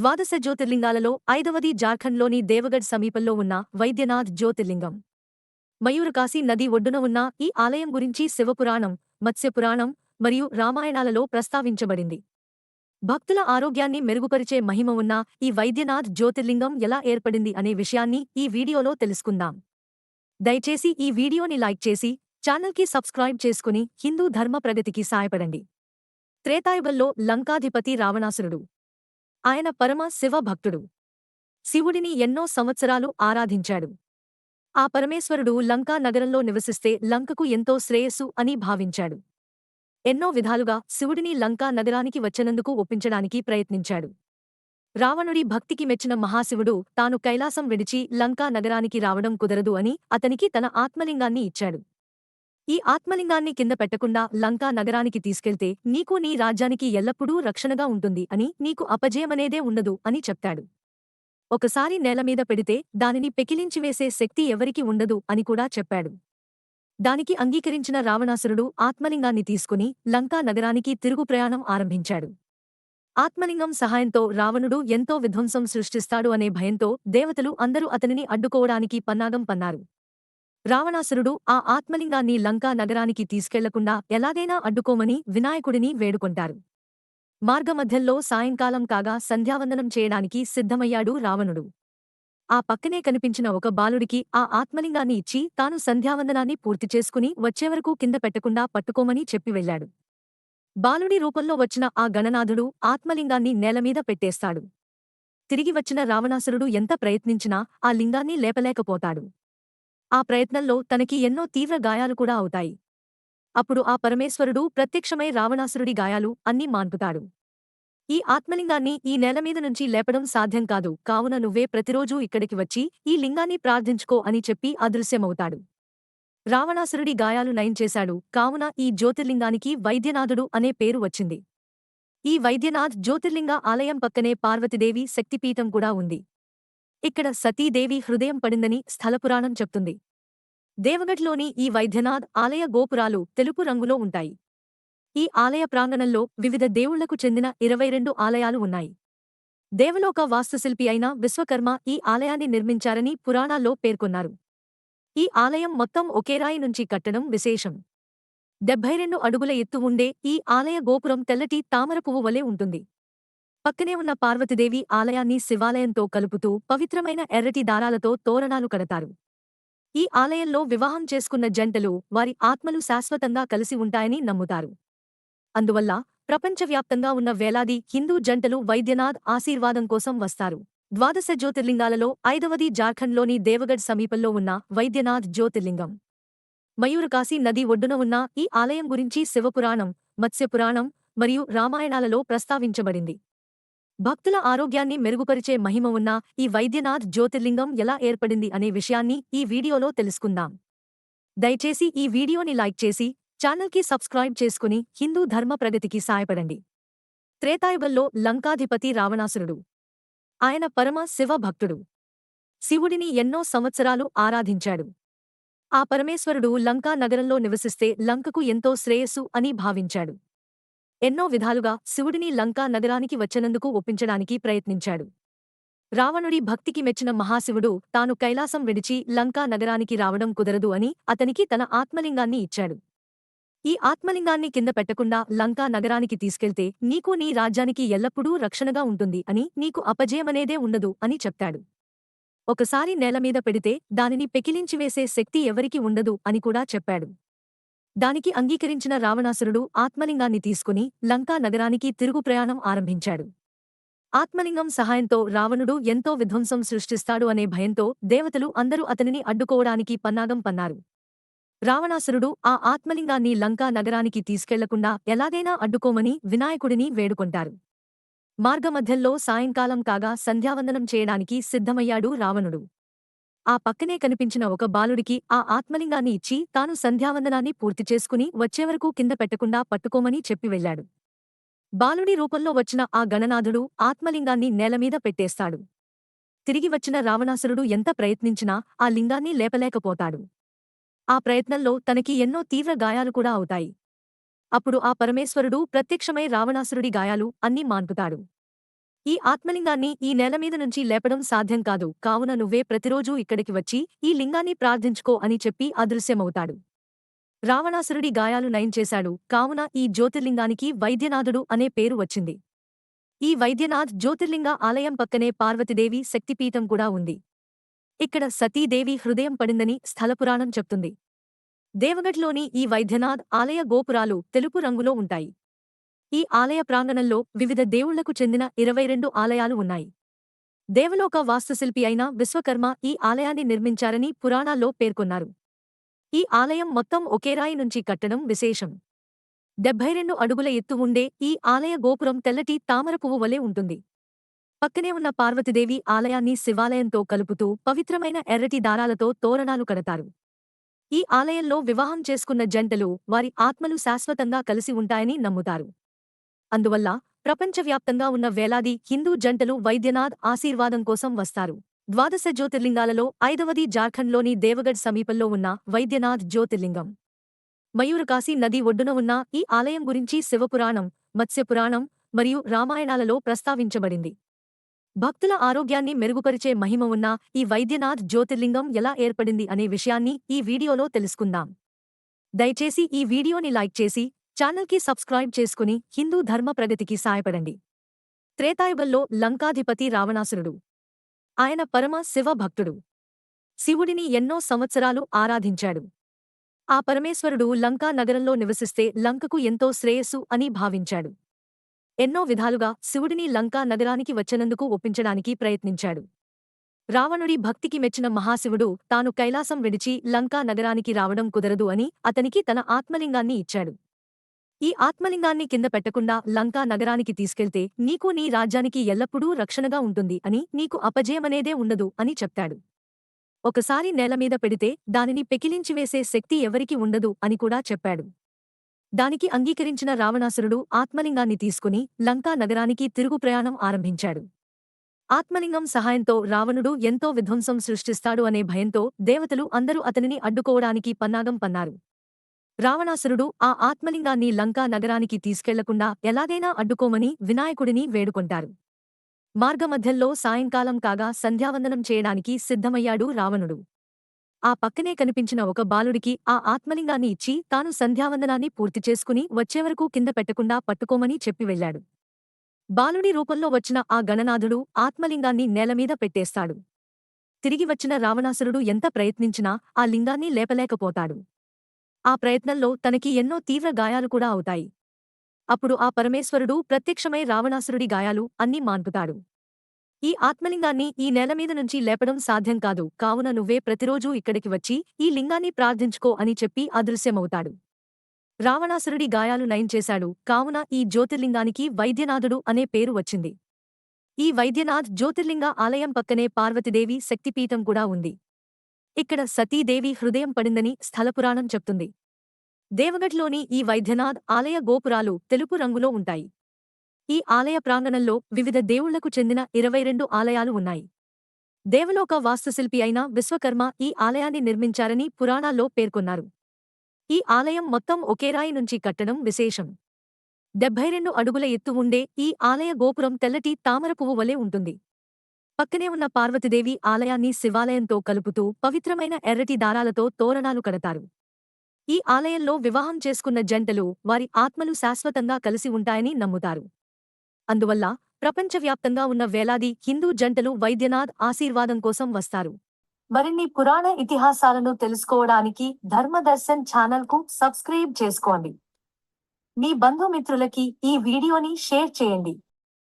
ద్వాదశ జ్యోతిర్లింగాలలో ఐదవది జార్ఖండ్లోని దేవగఢ్ సమీపంలో ఉన్న వైద్యనాథ్ జ్యోతిర్లింగం. మయూరకాశి నది ఒడ్డున ఉన్న ఈ ఆలయం గురించి శివపురాణం మత్స్యపురాణం మరియు రామాయణాలలో ప్రస్తావించబడింది. భక్తుల ఆరోగ్యాన్ని మెరుగుపరిచే మహిమ ఉన్న ఈ వైద్యనాథ్ జ్యోతిర్లింగం ఎలా ఏర్పడింది అనే విషయాన్ని ఈ వీడియోలో తెలుసుకుందాం. దయచేసి ఈ వీడియోని లైక్ చేసి ఛానల్కి సబ్స్క్రైబ్ చేసుకుని హిందూ ధర్మ ప్రగతికి సాయపడండి త్రేతాయుగంలో లంకాధిపతి రావణాసురుడు. ఆయన పరమ శివ భక్తుడు శివుడిని ఎన్నో సంవత్సరాలు ఆరాధించాడు. ఆ పరమేశ్వరుడు లంకా నగరంలో నివసిస్తే లంకకు ఎంతో శ్రేయస్సు అని భావించాడు. ఎన్నో విధాలుగా శివుడిని లంకా నగరానికి వచ్చినందుకు ఒప్పించడానికి ప్రయత్నించాడు. రావణుడి భక్తికి మెచ్చిన మహాశివుడు తాను కైలాసం విడిచి లంకా నగరానికి రావడం కుదరదు అని అతనికి తన ఆత్మలింగాన్ని ఇచ్చాడు. ఈ ఆత్మలింగాన్ని కింద పెట్టకుండా లంకా నగరానికి తీసుకెళ్తే నీకు నీ రాజ్యానికి ఎల్లప్పుడూ రక్షణగా ఉంటుంది అని నీకు అపజయమనేదే ఉండదు అని చెప్తాడు. ఒకసారి నేలమీద పెడితే దానిని పెకిలించివేసే శక్తి ఎవరికి ఉండదు అని కూడా చెప్పాడు. దానికి అంగీకరించిన రావణాసురుడు ఆత్మలింగాన్ని తీసుకుని లంకా నగరానికి తిరుగు ప్రయాణం ఆరంభించాడు. ఆత్మలింగం సహాయంతో రావణుడు ఎంతో విధ్వంసం సృష్టిస్తాడు అనే భయంతో దేవతలు అందరూ అతనిని అడ్డుకోవడానికి పన్నాగం పన్నారు. రావణాసురుడు ఆ ఆత్మలింగాన్ని లంకా నగరానికి తీసుకెళ్ళకుండా ఎలాగైనా అడ్డుకోమని వినాయకుడిని వేడుకొంటారు. మార్గమధ్యంలో సాయంకాలం కాగా సంధ్యావందనం చేయడానికి సిద్ధమయ్యాడు రావణుడు. ఆ పక్కనే కనిపించిన ఒక బాలుడికి ఆ ఆత్మలింగాన్ని ఇచ్చి తాను సంధ్యావందనాన్ని పూర్తి చేసుకుని వచ్చేవరకు కింద పెట్టకుండా పట్టుకోమని చెప్పి వెళ్ళాడు బాలుడి రూపంలో వచ్చిన ఆ గణనాథుడు ఆత్మలింగాన్ని నేలమీద పెట్టేస్తాడు. తిరిగి వచ్చిన రావణాసురుడు ఎంత ప్రయత్నించినా ఆ లింగాన్ని లేపలేకపోతాడు. ఆ ప్రయత్నంలో తనకి ఎన్నో తీవ్ర గాయాలు కూడా అవుతాయి. అప్పుడు ఆ పరమేశ్వరుడు ప్రత్యక్షమై రావణాసురుడి గాయాలు అన్నీ మాన్పుతాడు. ఈ ఆత్మలింగాన్ని ఈ నేలమీద నుంచి లేపడం సాధ్యం కాదు. కావున నువ్వే ప్రతిరోజూ ఇక్కడికి వచ్చి ఈ లింగాన్ని ప్రార్థించుకో అని చెప్పి అదృశ్యమవుతాడు. రావణాసురుడి గాయాలు నయం చేశాడు. కావున ఈ జ్యోతిర్లింగానికి వైద్యనాథుడు అనే పేరు వచ్చింది. ఈ వైద్యనాథ్ జ్యోతిర్లింగ ఆలయం పక్కనే పార్వతీదేవి శక్తిపీఠం కూడా ఉంది. ఇక్కడ సతీదేవి హృదయం పడిందని స్థలపురాణం చెప్తుంది. దేవగఢ్లోని ఈ వైద్యనాథ్ ఆలయ గోపురాలు తెలుపు రంగులో ఉంటాయి. ఈ ఆలయ ప్రాంగణంలో వివిధ దేవుళ్ళకు చెందిన ఇరవై రెండు ఆలయాలు ఉన్నాయి. దేవలోక వాస్తుశిల్పి అయిన విశ్వకర్మ ఈ ఆలయాన్ని నిర్మించారని పురాణాల్లో పేర్కొన్నారు. ఈ ఆలయం మొత్తం ఒకే రాయి నుంచి కట్టడం విశేషం. డెబ్బై రెండు అడుగుల ఎత్తు ఉండే ఈ ఆలయ గోపురం తెల్లటి తామర పువ్వు వలె ఉంటుంది. పక్కనే ఉన్న పార్వతీదేవి ఆలయాన్ని శివాలయంతో కలుపుతూ పవిత్రమైన ఎర్రటి దారాలతో తోరణాలు కడతారు. ఈ ఆలయంలో వివాహం చేసుకున్న జంటలు వారి ఆత్మలు శాశ్వతంగా కలిసి ఉంటాయని నమ్ముతారు. అందువల్ల ప్రపంచవ్యాప్తంగా ఉన్న వేలాది హిందూ జంటలు వైద్యనాథ్ ఆశీర్వాదం కోసం వస్తారు. ద్వాదశ జ్యోతిర్లింగాలలో ఐదవది జార్ఖండ్లోని దేవగఢ్ సమీపంలో ఉన్న వైద్యనాథ్ జ్యోతిర్లింగం. మయూరకాశి నది ఒడ్డున ఉన్న ఈ ఆలయం గురించి శివపురాణం మత్స్యపురాణం మరియు రామాయణాలలో ప్రస్తావించబడింది. భక్తుల ఆరోగ్యాన్ని మెరుగుపరిచే మహిమ ఉన్న ఈ వైద్యనాథ్ జ్యోతిర్లింగం ఎలా ఏర్పడింది అనే విషయాన్ని ఈ వీడియోలో తెలుసుకుందాం. దయచేసి ఈ వీడియోని లైక్ చేసి ఛానల్కి సబ్స్క్రైబ్ చేసుకుని హిందూ ధర్మ ప్రగతికి సాయపడండి త్రేతాయుగంలో లంకాధిపతి రావణాసురుడు. ఆయన పరమ శివ భక్తుడు. శివుడిని ఎన్నో సంవత్సరాలు ఆరాధించాడు. ఆ పరమేశ్వరుడు లంకా నగరంలో నివసిస్తే లంకకు ఎంతో శ్రేయస్సు అని భావించాడు. ఎన్నో విధాలుగా శివుడిని లంకా నగరానికి వచ్చినందుకు ఒప్పించడానికి ప్రయత్నించాడు. రావణుడి భక్తికి మెచ్చిన మహాశివుడు తాను కైలాసం విడిచి లంకా నగరానికి రావడం కుదరదు అని అతనికి తన ఆత్మలింగాన్ని ఇచ్చాడు. ఈ ఆత్మలింగాన్ని కింద పెట్టకుండా లంకా నగరానికి తీసుకెళ్తే నీకు నీ రాజ్యానికి ఎల్లప్పుడూ రక్షణగా ఉంటుంది అని నీకు అపజయమనేదే ఉండదు అని చెప్తాడు. ఒకసారి నేలమీద పెడితే దానిని పెకిలించివేసే శక్తి ఎవరికి ఉండదు అని కూడా చెప్పాడు. దానికి అంగీకరించిన రావణాసురుడు ఆత్మలింగాన్ని తీసుకుని లంకా నగరానికి తిరుగు ప్రయాణం ఆరంభించాడు. ఆత్మలింగం సహాయంతో రావణుడు ఎంతో విధ్వంసం సృష్టిస్తాడు అనే భయంతో దేవతలు అందరూ అతనిని అడ్డుకోవడానికి పన్నాగం పన్నారు. రావణాసురుడు ఆ ఆత్మలింగాన్ని లంకా నగరానికి తీసుకెళ్ళకుండా ఎలాగైనా అడ్డుకోమని వినాయకుడిని వేడుకొంటారు. మార్గమధ్యంలో సాయంకాలం కాగా సంధ్యావందనం చేయడానికి సిద్ధమయ్యాడు రావణుడు. ఆ పక్కనే కనిపించిన ఒక బాలుడికి ఆ ఆత్మలింగాన్ని ఇచ్చి తాను సంధ్యావందనాన్ని పూర్తి చేసుకుని వచ్చేవరకు కింద పెట్టకుండా పట్టుకోమని చెప్పి వెళ్ళాడు బాలుడి రూపంలో వచ్చిన ఆ గణనాథుడు ఆత్మలింగాన్ని నేలమీద పెట్టేస్తాడు. తిరిగి వచ్చిన రావణాసురుడు ఎంత ప్రయత్నించినా ఆ లింగాన్ని లేపలేకపోతాడు. ఆ ప్రయత్నంలో తనకి ఎన్నో తీవ్ర గాయాలు కూడా అవుతాయి. అప్పుడు ఆ పరమేశ్వరుడు ప్రత్యక్షమై రావణాసురుడి గాయాలు అన్నీ మాన్పుతాడు. ఈ ఆత్మలింగాన్ని ఈ నేల మీద నుంచి లేపడం సాధ్యం కాదు. కావున నువ్వే ప్రతిరోజూ ఇక్కడికి వచ్చి ఈ లింగాన్ని ప్రార్థించుకో అని చెప్పి అదృశ్యమవుతాడు. రావణాసురుడి గాయాలు నయం చేశాడు. కావున ఈ జ్యోతిర్లింగానికి వైద్యనాథుడు అనే పేరు వచ్చింది. ఈ వైద్యనాథ్ జ్యోతిర్లింగ ఆలయం పక్కనే పార్వతీదేవి శక్తిపీఠం కూడా ఉంది. ఇక్కడ సతీదేవి హృదయం పడిందని స్థలపురాణం చెప్తుంది. దేవగఢ్లోని ఈ వైద్యనాథ్ ఆలయ గోపురాలు తెలుపు రంగులో ఉంటాయి. ఈ ఆలయ ప్రాంగణంలో వివిధ దేవుళ్ళకు చెందిన ఇరవై రెండు ఆలయాలు ఉన్నాయి. దేవలోక వాస్తుశిల్పి అయిన విశ్వకర్మ ఈ ఆలయాన్ని నిర్మించారని పురాణాల్లో పేర్కొన్నారు. ఈ ఆలయం మొత్తం ఒకే రాయి నుంచి కట్టడం విశేషం. డెబ్బై రెండు అడుగుల ఎత్తు ఉండే ఈ ఆలయ గోపురం తెల్లటి తామర పువ్వు వలె ఉంటుంది. పక్కనే ఉన్న పార్వతీదేవి ఆలయాన్ని శివాలయంతో కలుపుతూ పవిత్రమైన ఎర్రటి దారాలతో తోరణాలు కడతారు. ఈ ఆలయంలో వివాహం చేసుకున్న జంటలు వారి ఆత్మలు శాశ్వతంగా కలిసి ఉంటాయని నమ్ముతారు. అందువల్ల ప్రపంచవ్యాప్తంగా ఉన్న వేలాది హిందూ జంటలు వైద్యనాథ్ ఆశీర్వాదం కోసం వస్తారు. ద్వాదశ జ్యోతిర్లింగాలలో ఐదవది జార్ఖండ్లోని దేవగఢ్ సమీపంలో ఉన్న వైద్యనాథ్ జ్యోతిర్లింగం. మయూరకాశీ నది ఒడ్డున ఉన్న ఈ ఆలయం గురించి శివపురాణం మత్స్యపురాణం మరియు రామాయణాలలో ప్రస్తావించబడింది. భక్తుల ఆరోగ్యాన్ని మెరుగుపరిచే మహిమ ఉన్న ఈ వైద్యనాథ్ జ్యోతిర్లింగం ఎలా ఏర్పడింది అనే విషయాన్ని ఈ వీడియోలో తెలుసుకుందాం. దయచేసి ఈ వీడియోని లైక్ చేసి ఛానల్కి సబ్స్క్రైబ్ చేసుకుని హిందూ ధర్మ ప్రగతికి సాయపడండి త్రేతాయుగంలో లంకాధిపతి రావణాసురుడు. ఆయన పరమ శివ భక్తుడు. శివుడిని ఎన్నో సంవత్సరాలు ఆరాధించాడు. ఆ పరమేశ్వరుడు లంకా నగరంలో నివసిస్తే లంకకు ఎంతో శ్రేయస్సు అని భావించాడు. ఎన్నో విధాలుగా శివుడిని లంకా నగరానికి వచ్చినందుకు ఒప్పించడానికి ప్రయత్నించాడు. రావణుడి భక్తికి మెచ్చిన మహాశివుడు తాను కైలాసం విడిచి లంకా నగరానికి రావడం కుదరదు అని అతనికి తన ఆత్మలింగాన్ని ఇచ్చాడు. ఈ ఆత్మలింగాన్ని కింద పెట్టకుండా లంకా నగరానికి తీసుకెళ్తే నీకు నీ రాజ్యానికి ఎల్లప్పుడూ రక్షణగా ఉంటుంది అని నీకు అపజయమనేదే ఉండదు అని చెప్తాడు. ఒకసారి నేలమీద పెడితే దానిని పెకిలించివేసే శక్తి ఎవరికి ఉండదు అని కూడా చెప్పాడు. దానికి అంగీకరించిన రావణాసురుడు ఆత్మలింగాన్ని తీసుకుని లంకా నగరానికి తిరుగు ప్రయాణం ఆరంభించాడు. ఆత్మలింగం సహాయంతో రావణుడు ఎంతో విధ్వంసం సృష్టిస్తాడు అనే భయంతో దేవతలు అందరూ అతనిని అడ్డుకోవడానికి పన్నాగం పన్నారు. రావణాసురుడు ఆ ఆత్మలింగాన్ని లంకా నగరానికి తీసుకెళ్ళకుండా ఎలాగైనా అడ్డుకోమని వినాయకుడిని వేడుకొంటారు. మార్గమధ్యంలో సాయంకాలం కాగా సంధ్యావందనం చేయడానికి సిద్ధమయ్యాడు రావణుడు. ఆ పక్కనే కనిపించిన ఒక బాలుడికి ఆ ఆత్మలింగాన్ని ఇచ్చి తాను సంధ్యావందనాన్ని పూర్తి చేసుకుని వచ్చేవరకు కింద పెట్టకుండా పట్టుకోమని చెప్పి వెళ్ళాడు. బాలుడి రూపంలో వచ్చిన ఆ గణనాథుడు ఆత్మలింగాన్ని నేలమీద పెట్టేస్తాడు. తిరిగి వచ్చిన రావణాసురుడు ఎంత ప్రయత్నించినా ఆ లింగాన్ని లేపలేకపోతాడు. ఆ ప్రయత్నంలో తనకి ఎన్నో తీవ్ర గాయాలు కూడా అవుతాయి. అప్పుడు ఆ పరమేశ్వరుడు ప్రత్యక్షమై రావణాసురుడి గాయాలు అన్నీ మాన్పుతాడు. ఈ ఆత్మలింగాన్ని ఈ నేలమీద నుంచి లేపడం సాధ్యం కాదు. కావున నువ్వే ప్రతిరోజూ ఇక్కడికి వచ్చి ఈ లింగాన్ని ప్రార్థించుకో అని చెప్పి అదృశ్యమవుతాడు. రావణాసురుడి గాయాలు నయం చేశాడు. కావున ఈ జ్యోతిర్లింగానికి వైద్యనాథుడు అనే పేరు వచ్చింది. ఈ వైద్యనాథ్ జ్యోతిర్లింగ ఆలయం పక్కనే పార్వతీదేవి శక్తిపీఠం కూడా ఉంది. ఇక్కడ సతీదేవి హృదయం పడిందని స్థలపురాణం చెప్తుంది. దేవగఢ్లోని ఈ వైద్యనాథ్ ఆలయ గోపురాలు తెలుపు రంగులో ఉంటాయి. ఈ ఆలయ ప్రాంగణంలో వివిధ దేవుళ్ళకు చెందిన ఇరవై రెండు ఆలయాలు ఉన్నాయి. దేవలోక వాస్తుశిల్పి అయిన విశ్వకర్మ ఈ ఆలయాన్ని నిర్మించారని పురాణాల్లో పేర్కొన్నారు. ఈ ఆలయం మొత్తం ఒకే రాయి నుంచి కట్టడం విశేషం. డెబ్బై రెండు అడుగుల ఎత్తు ఉండే ఈ ఆలయ గోపురం తెల్లటి తామర పువ్వు వలె ఉంటుంది. పక్కనే ఉన్న పార్వతీదేవి ఆలయాన్ని శివాలయంతో కలుపుతూ పవిత్రమైన ఎర్రటి దారాలతో తోరణాలు కడతారు. ఈ ఆలయంలో వివాహం చేసుకున్న జంటలు వారి ఆత్మలు శాశ్వతంగా కలిసి ఉంటాయని నమ్ముతారు. అందువల్ల ప్రపంచవ్యాప్తంగా ఉన్న వేలాది హిందూ జంటలు వైద్యనాథ్ ఆశీర్వాదం కోసం వస్తారు. మరిన్ని పురాణ ఇతిహాసాలను తెలుసుకోవడానికి ధర్మదర్శన్ ఛానల్కు సబ్స్క్రైబ్ చేసుకోండి. మీ బంధుమిత్రులకి ఈ వీడియోని షేర్ చేయండి.